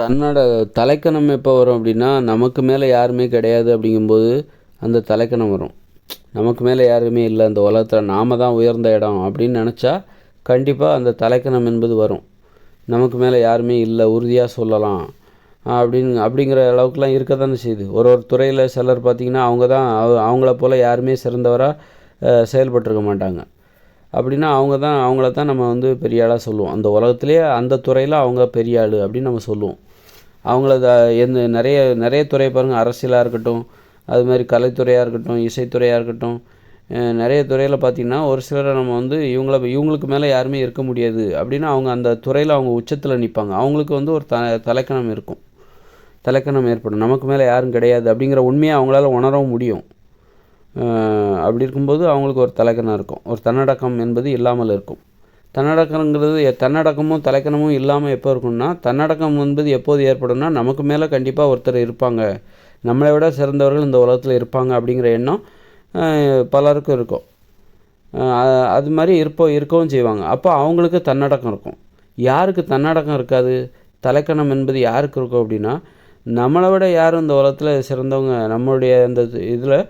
தன்னோட தலைக்கணம் எப்போ வரும் அப்படின்னா நமக்கு மேலே யாருமே கிடையாது அப்படிங்கும்போது அந்த தலைக்கணம் வரும். நமக்கு மேலே யாருமே இல்லை அந்த உலகத்தில் நாம தான் உயர்ந்த இடம் அப்படின்னு நினச்சா கண்டிப்பாக அந்த தலைக்கணம் என்பது வரும். நமக்கு மேலே யாருமே இல்லை உறுதியாக சொல்லலாம். அப்படின்னு அப்படிங்கிற அளவுக்குலாம் இருக்க தானே செய்யுது. ஒரு ஒரு துறையில் சிலர் பார்த்திங்கன்னா அவங்க தான் அவ- அவங்கள போல் யாருமே சிறந்தவராக செயல்பட்டிருக்க மாட்டாங்க. அப்படின்னா அவங்க தான் அவங்கள தான் நம்ம வந்து பெரிய ஆளாக சொல்லுவோம். அந்த உலகத்துலேயே அந்த துறையில் அவங்க பெரிய ஆள் அப்படின்னு நம்ம சொல்லுவோம். அவங்கள த- எந்த நிறைய நிறைய துறை பாருங்கள் அரசியலாக இருக்கட்டும் அது மாதிரி கலைத்துறையாக இருக்கட்டும் இசைத்துறையாக இருக்கட்டும் நிறைய துறையில் பார்த்திங்கன்னா ஒரு சிலரை நம்ம வந்து இவங்கள இவங்களுக்கு மேலே யாருமே இருக்க முடியாது அப்படின்னா அவங்க அந்த துறையில் அவங்க உச்சத்தில் நிற்பாங்க அவங்களுக்கு வந்து ஒரு த தலைக்கணம் இருக்கும். தலைக்கணம் ஏற்படும். நமக்கு மேலே யாரும் கிடையாது அப்படிங்கிற உண்மையை அவங்களால உணரவும் முடியும். அப்படி இருக்கும்போது அவங்களுக்கு ஒரு தலைக்கணம் இருக்கும். ஒரு தன்னடக்கம் என்பது இல்லாமல் இருக்கும். தன்னடக்கங்கிறது எ- தன்னடக்கமும் தலைக்கணமும் இல்லாமல் எப்போ இருக்கும்னா தன்னடக்கம் என்பது எப்போது ஏற்படும்னா நமக்கு மேலே கண்டிப்பாக ஒருத்தர் இருப்பாங்க. நம்மளை விட சிறந்தவர்கள் இந்த உலகத்தில் இருப்பாங்க அப்படிங்கிற எண்ணம் பலருக்கும் இருக்கும். அது மாதிரி இருப்போ இருக்கவும் செய்வாங்க. அப்போ அவங்களுக்கு தன்னடக்கம் இருக்கும். யாருக்கு தன்னடக்கம் இருக்காது? தலைக்கணம் என்பது யாருக்கு இருக்கும் அப்படின்னா நம்மளை விட யாரும் இந்த உலகத்தில் சிறந்தவங்க நம்மளுடைய அந்த இதில்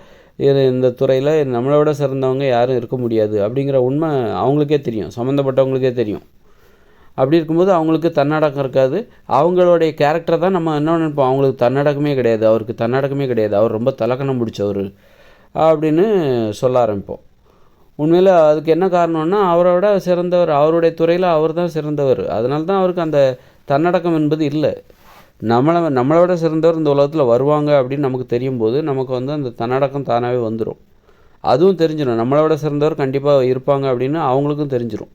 இது இந்த துறையில் நம்மளை விட சிறந்தவங்க யாரும் இருக்க முடியாது அப்படிங்கிற உண்மை அவங்களுக்கே தெரியும். சம்மந்தப்பட்டவங்களுக்கே தெரியும். அப்படி இருக்கும்போது அவங்களுக்கு தன்னடக்கம் இருக்காது. அவங்களுடைய கேரக்டர் தான் நம்ம என்ன நினைப்போம்? அவங்களுக்கு தன்னடக்கமே கிடையாது. அவருக்கு தன்னடக்கமே கிடையாது. அவர் ரொம்ப தலக்கணம் பிடிச்சவர் அப்படின்னு சொல்ல ஆரம்பிப்போம். உண்மையில் அதுக்கு என்ன காரணம்னா அவரை விட சிறந்தவர் அவருடைய துறையில் அவர் தான் சிறந்தவர். அதனால தான் அவருக்கு அந்த தன்னடக்கம் என்பது இல்லை. நம்மளை நம்மளை விட சிறந்தவர் இந்த உலகத்தில் வருவாங்க அப்படின்னு நமக்கு தெரியும் போது நமக்கு வந்து அந்த தன்னடக்கம் தானாகவே வந்துடும் அதுவும் தெரிஞ்சிடும் நம்மளை விட சிறந்தவர் கண்டிப்பாக இருப்பாங்க அப்படின்னு அவங்களுக்கும் தெரிஞ்சிடும்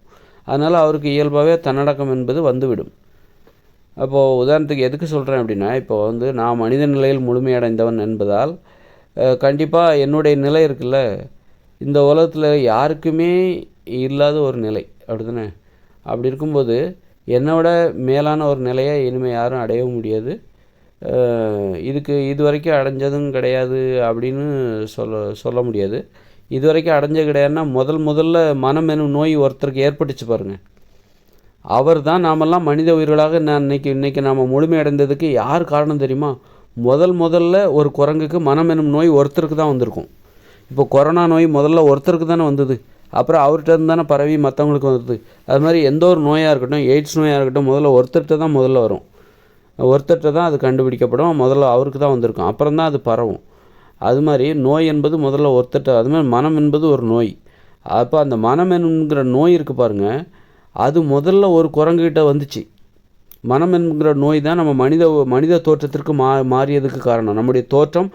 அதனால் அவருக்கு இயல்பாகவே தன்னடக்கம் என்பது வந்துவிடும். அப்போது உதாரணத்துக்கு எதுக்கு சொல்கிறேன் அப்படின்னா இப்போ வந்து நான் மனித நிலையில் முழுமையடைந்தவன் என்பதால் கண்டிப்பாக என்னுடைய நிலை இருக்குல்ல இந்த உலகத்தில் யாருக்குமே இல்லாத ஒரு நிலை. அப்படிதானே அப்படி இருக்கும்போது என்னோட மேலான ஒரு நிலையை இனிமேல் யாரும் அடையவும் முடியாது. இதுக்கு இது வரைக்கும் அடைஞ்சதும் கிடையாது அப்படின்னு சொல்ல சொல்ல முடியாது. இது வரைக்கும் அடைஞ்சது கிடையாதுன்னா முதல் முதல்ல மனம் எனும் நோய் ஒருத்தருக்கு ஏற்பட்டுச்சு பாருங்கள் அவர் தான் நாமெல்லாம் மனித உயிர்களாக நான் இன்னைக்கு இன்றைக்கி நாம் முழுமையடைந்ததுக்கு யார் காரணம் தெரியுமா? முதல் முதல்ல ஒரு குரங்குக்கு மனம் எனும் நோய் ஒருத்தருக்கு தான் வந்திருக்கும். இப்போ கொரோனா நோய் முதல்ல ஒருத்தருக்கு தானே வந்தது. அப்புறம் அவர்கிட்ட தானே பரவி மற்றவங்களுக்கு வந்தது. அது மாதிரி எந்த ஒரு நோயாக இருக்கட்டும் எய்ட்ஸ் நோயாக இருக்கட்டும் முதல்ல ஒருத்தர்கிட்ட தான் முதல்ல வரும். ஒருத்தர்கிட்ட தான் அது கண்டுபிடிக்கப்படும். முதல்ல அவருக்கு தான் வந்திருக்கும். அப்புறம் தான் அது பரவும். அது மாதிரி நோய் என்பது முதல்ல ஒருத்தர்கிட்ட அது மாதிரி மனம் என்பது ஒரு நோய். அப்போ அந்த மனம் என்கிற நோய் இருக்குது பாருங்க அது முதல்ல ஒரு குரங்குகிட்ட வந்துச்சு. மனம் என்கிற நோய் தான் நம்ம மனித மனித தோற்றத்திற்கு மா மாறியதுக்கு காரணம். நம்முடைய தோற்றம்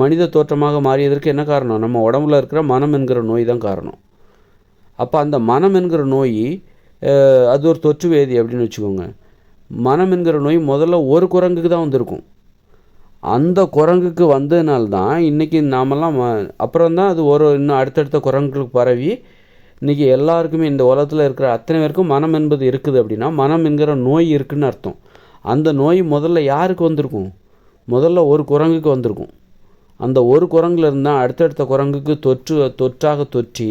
மனித தோற்றமாக மாறியதற்கு என்ன காரணம்? நம்ம உடம்புல இருக்கிற மனம் என்கிற நோய் தான் காரணம். அப்போ அந்த மனம் என்கிற நோய் அது ஒரு தொற்று வேதி அப்படின்னு வச்சுக்கோங்க. மனம் என்கிற நோய் முதல்ல ஒரு குரங்குக்கு தான் வந்திருக்கும். அந்த குரங்குக்கு வந்ததுனால தான் இன்றைக்கி நாமெல்லாம் ம- அப்புறம் தான் அது ஒரு இன்னும் அடுத்தடுத்த குரங்குகளுக்கு பரவி இன்றைக்கி எல்லாருக்குமே இந்த உலகத்தில் இருக்கிற அத்தனை பேருக்கும் மனம் என்பது இருக்குது அப்படின்னா மனம் என்கிற நோய் இருக்குதுன்னு அர்த்தம். அந்த நோய் முதல்ல யாருக்கு வந்திருக்கும்? முதல்ல ஒரு குரங்குக்கு வந்திருக்கும். அந்த ஒரு குரங்குலேருந்து இருந்தால் அடுத்தடுத்த குரங்குக்கு தொற்று தொற்றாக தொற்றி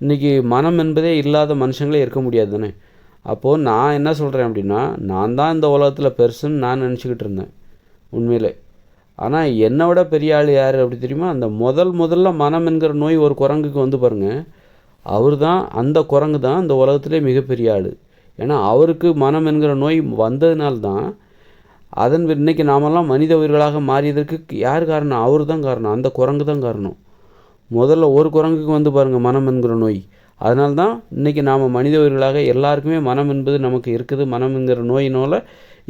இன்றைக்கி மனம் என்பதே இல்லாத மனுஷங்களே இருக்க முடியாது தானே? அப்போது நான் என்ன சொல்கிறேன் அப்படின்னா நான் தான் இந்த உலகத்தில் பெருசுன்னு நான் நினச்சிக்கிட்டு இருந்தேன் உண்மையிலே. ஆனால் என்னை விட பெரிய ஆள் யார் அப்படி தெரியுமா? அந்த முதல் முதல்ல மனம் என்கிற நோய் ஒரு குரங்குக்கு வந்து பாருங்கள் அவர் தான் அந்த குரங்கு தான் இந்த உலகத்திலே மிகப்பெரிய ஆள். ஏன்னா அவருக்கு மனம் என்கிற நோய் வந்ததுனால்தான் அதன் இன்றைக்கி இன்னைக்கு நாமெல்லாம் மனித உயிர்களாக மாறியதற்கு யார் காரணம்? அவர் தான் காரணம். அந்த குரங்கு தான் காரணம். முதல்ல ஒரு குரங்குக்கு வந்து பாருங்கள் மனம் என்கிற நோய். அதனால தான் இன்றைக்கி நாம் மனித உயிர்களாக எல்லாருக்குமே மனம் என்பது நமக்கு இருக்குது. மனம் என்கிற நோயினால்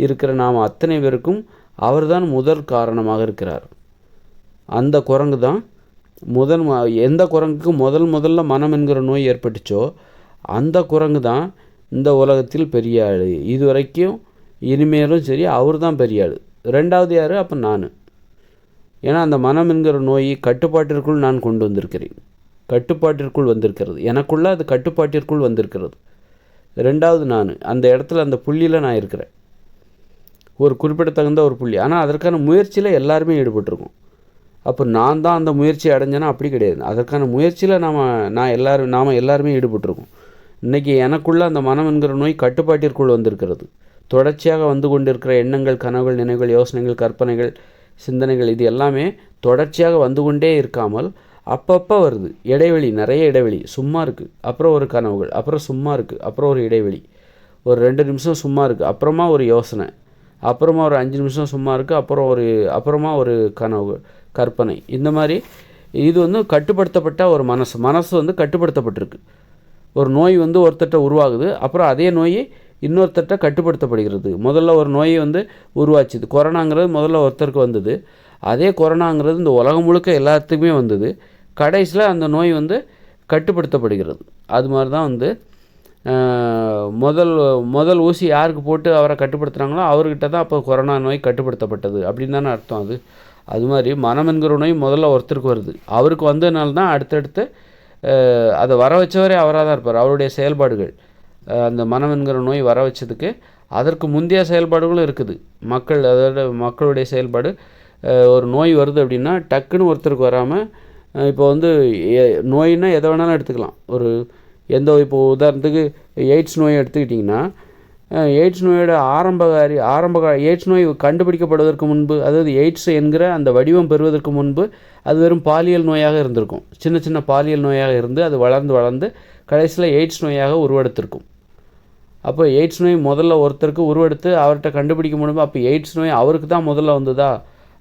இருக்கிற நாம் அத்தனை பேருக்கும் அவர்தான் முதல் காரணமாக இருக்கிறார். அந்த குரங்கு தான் முதல் எந்த குரங்குக்கு முதல் முதல்ல மனம் என்கிற நோய் ஏற்பட்டுச்சோ அந்த குரங்கு தான் இந்த உலகத்தில் பெரிய ஆள். இது வரைக்கும் இனிமேலும் சரி அவர் தான் பெரிய ஆள். ரெண்டாவது யார்? அப்போ நான். ஏன்னா அந்த மனம் என்கிற நோயை கட்டுப்பாட்டிற்குள் நான் கொண்டு வந்திருக்கிறேன். கட்டுப்பாட்டிற்குள் வந்திருக்கிறது. எனக்குள்ளே அது கட்டுப்பாட்டிற்குள் வந்திருக்கிறது. ரெண்டாவது நான் அந்த இடத்துல அந்த புள்ளியில் நான் இருக்கிறேன். ஒரு குறிப்பிடத்தகுந்த ஒரு புள்ளி. ஆனால் அதற்கான முயற்சியில் எல்லாருமே ஈடுபட்டிருக்கோம். அப்போ நான் தான் அந்த முயற்சி அடைஞ்சேன்னா அப்படி கிடையாது. அதற்கான முயற்சியில் நாம் நான் எல்லோரும் நாம் எல்லாருமே ஈடுபட்டிருக்கோம். இன்றைக்கி எனக்குள்ளே அந்த மனம் என்கிற நோய் கட்டுப்பாட்டிற்குள் வந்திருக்கிறது. தொடர்ச்சியாக வந்து கொண்டிருக்கிற எண்ணங்கள் கனவுகள் நினைவுகள் யோசனைகள் கற்பனைகள் சிந்தனைகள் இது எல்லாமே தொடர்ச்சியாக வந்து கொண்டே இருக்காமல் அப்பப்போ வருது. இடைவெளி நிறைய இடைவெளி. சும்மா இருக்குது அப்புறம் ஒரு கனவுகள். அப்புறம் சும்மா இருக்குது அப்புறம் ஒரு இடைவெளி. ஒரு ரெண்டு நிமிஷம் சும்மா இருக்குது அப்புறமா ஒரு யோசனை. அப்புறமா ஒரு அஞ்சு நிமிஷம் சும்மா இருக்குது அப்புறம் ஒரு அப்புறமா ஒரு கனவு கற்பனை. இந்த மாதிரி இது வந்து கட்டுப்படுத்தப்பட்ட ஒரு மனசு. மனசு வந்து கட்டுப்படுத்தப்பட்டிருக்கு. ஒரு நோய் வந்து ஒருத்தட்ட உருவாகுது. அப்புறம் அதே நோய் இன்னொருத்தட்ட கட்டுப்படுத்தப்படுகிறது. முதல்ல ஒரு நோயை வந்து உருவாச்சுது கொரோனாங்கிறது முதல்ல ஒருத்தருக்கு வந்தது. அதே கொரோனாங்கிறது இந்த உலகம் முழுக்க எல்லாத்துக்குமே வந்தது. கடைசியில் அந்த நோய் வந்து கட்டுப்படுத்தப்படுகிறது. அது மாதிரி தான் வந்து முதல் முதல் ஊசி யாருக்கு போட்டு அவரை கட்டுப்படுத்துகிறாங்களோ அவர்கிட்ட தான் அப்போ கொரோனா நோய் கட்டுப்படுத்தப்பட்டது அப்படின்னு தானே அர்த்தம் அது. அது மாதிரி மனம் என்கிற நோய் முதல்ல ஒருத்தருக்கு வருது. அவருக்கு வந்ததுனால தான் அடுத்தடுத்து அதை வர வச்சவரே அவராக தான் இருப்பார். அவருடைய செயல்பாடுகள். அந்த மனம் என்கிற நோய் வர வச்சதுக்கு அதற்கு முந்தைய செயல்பாடுகளும் இருக்குது. மக்கள் அதோட மக்களுடைய செயல்பாடு ஒரு நோய் வருது அப்படின்னா டக்குன்னு ஒருத்தருக்கு வராமல் இப்போ வந்து எ- நோயின்னா எதை வேணாலும் எடுத்துக்கலாம். ஒரு எந்த இப்போ உதாரணத்துக்கு எய்ட்ஸ் நோயை எடுத்துக்கிட்டிங்கன்னா எய்ட்ஸ் நோயோட ஆரம்பகாரி ஆரம்பகால ஆரம்ப எய்ட்ஸ் நோய் கண்டுபிடிக்கப்படுவதற்கு முன்பு அதாவது எய்ட்ஸ் என்கிற அந்த வடிவம் பெறுவதற்கு முன்பு அது வெறும் பாலியல் நோயாக இருந்திருக்கும். சின்ன சின்ன பாலியல் நோயாக இருந்து அது வளர்ந்து வளர்ந்து கடைசியில் எய்ட்ஸ் நோயாக உருவெடுத்திருக்கும். அப்போ எய்ட்ஸ் நோய் முதல்ல ஒருத்தருக்கு உருவெடுத்து அவர்கிட்ட கண்டுபிடிக்க முடியுமா? அப்போ எய்ட்ஸ் நோய் அவருக்கு தான் முதல்ல வந்ததா?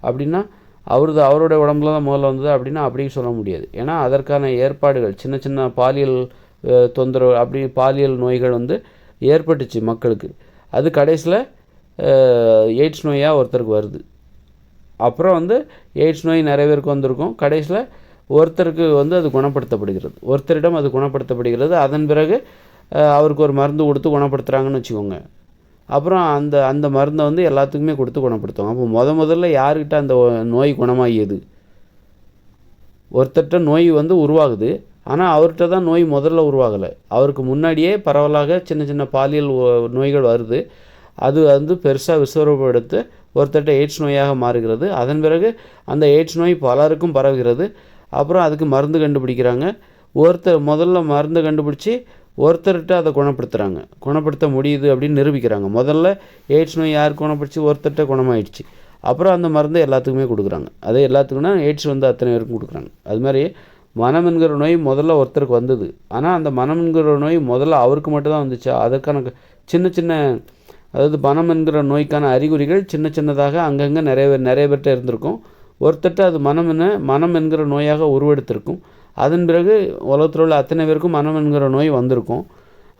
அப்படின்னா அவரது அவருடைய உடம்புல தான் முதல்ல வந்ததா? அப்படின்னா அப்படி சொல்ல முடியாது. ஏன்னா அதற்கான ஏற்பாடுகள் சின்ன சின்ன பாலியல் தொந்தரவு அப்படி பாலியல் நோய்கள் வந்து ஏற்பட்டுச்சு மக்களுக்கு. அது கடைசியில் எய்ட்ஸ் நோயாக ஒருத்தருக்கு வருது. அப்புறம் வந்து எய்ட்ஸ் நோய் நிறைய பேருக்கு வந்திருக்கும். கடைசியில் ஒருத்தருக்கு வந்து அது குணப்படுத்தப்படுகிறது. ஒருத்தரிடம் அது குணப்படுத்தப்படுகிறது. அதன் பிறகு அவருக்கு ஒரு மருந்து கொடுத்து குணப்படுத்துகிறாங்கன்னு வச்சுக்கோங்க. அப்புறம் அந்த அந்த மருந்தை வந்து எல்லாத்துக்குமே கொடுத்து குணப்படுத்துவாங்க. அப்போ முத முதல்ல யாருக்கிட்ட அந்த நோய் குணமாகியது? ஒருத்தர்கிட்ட நோய் வந்து உருவாகுது. ஆனால் அவர்கிட்ட தான் நோய் முதல்ல உருவாகலை. அவருக்கு முன்னாடியே பரவலாக சின்ன சின்ன பாலியல் நோய்கள் வருது. அது வந்து பெருசாக விஸ்வரூபம் எடுத்து ஒருத்தர்கிட்ட எய்ட்ஸ் நோயாக மாறுகிறது. அதன் பிறகு அந்த எய்ட்ஸ் நோய் பலருக்கும் பரவுகிறது. அப்புறம் அதுக்கு மருந்து கண்டுபிடிக்கிறாங்க. ஒருத்தர் முதல்ல மருந்து கண்டுபிடிச்சி ஒருத்தர்கிட்ட அதை குணப்படுத்துகிறாங்க குணப்படுத்த முடியுது அப்படின்னு நிரூபிக்கிறாங்க. முதல்ல எய்ட்ஸ் நோய் யார் குணப்படுத்தி ஒருத்தர்கிட்ட குணமாயிடுச்சு. அப்புறம் அந்த மருந்தை எல்லாத்துக்குமே கொடுக்குறாங்க. அதே எல்லாத்துக்குன்னா எய்ட்ஸ் வந்து அத்தனை பேருக்கும் கொடுக்குறாங்க. அது மாதிரி மனம் என்கிற நோய் முதல்ல ஒருத்தருக்கு வந்தது. ஆனால் அந்த மனம் என்கிற நோய் முதல்ல அவருக்கு மட்டும்தான் வந்துச்சா? அதற்கான சின்ன சின்ன அதாவது மனம் என்கிற நோய்க்கான அறிகுறிகள் சின்ன சின்னதாக அங்கங்கே நிறைய பேர் நிறைய பேர்கிட்ட இருந்திருக்கும். ஒருத்தர்கிட்ட அது மனம் என்ன? மனம் என்கிற நோயாக உருவெடுத்திருக்கும். அதன் பிறகு உலகத்தில் உள்ள அத்தனை பேருக்கும் மனம் என்கிற நோய் வந்திருக்கும்.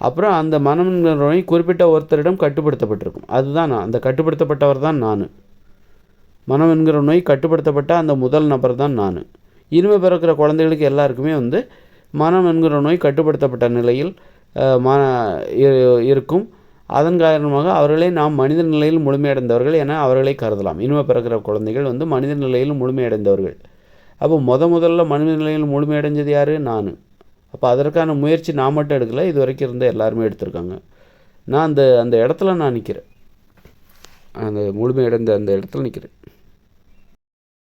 அப்புறம் அந்த மனம் என்கிற நோய் குறிப்பிட்ட ஒருத்தரிடம் கட்டுப்படுத்தப்பட்டிருக்கும். அதுதான் நான். அந்த கட்டுப்படுத்தப்பட்டவர் தான் நான். மனம் என்கிற நோய் கட்டுப்படுத்தப்பட்ட அந்த முதல் நபர் தான் நான். இனிமே பிறக்கிற குழந்தைகளுக்கு எல்லாருக்குமே வந்து மனம் என்கிற நோய் கட்டுப்படுத்தப்பட்ட நிலையில் மன இருக்கும். அதன் காரணமாக அவர்களை நாம் மனித நிலையில் முழுமையடைந்தவர்கள் என அவர்களை கருதலாம். இனிமே பிறக்கிற குழந்தைகள் வந்து மனித நிலையில் முழுமையடைந்தவர்கள். அப்போ முத முதல்ல மனித நிலையில் முழுமையடைஞ்சது யார்? நான். அப்போ அதற்கான முயற்சி நான் மட்டும் எடுக்கலை இது வரைக்கும் இருந்த எல்லாருமே எடுத்திருக்காங்க. நான் அந்த அந்த இடத்துல நான் நிற்கிறேன் அந்த முழுமையடைந்த அந்த இடத்துல நிற்கிறேன்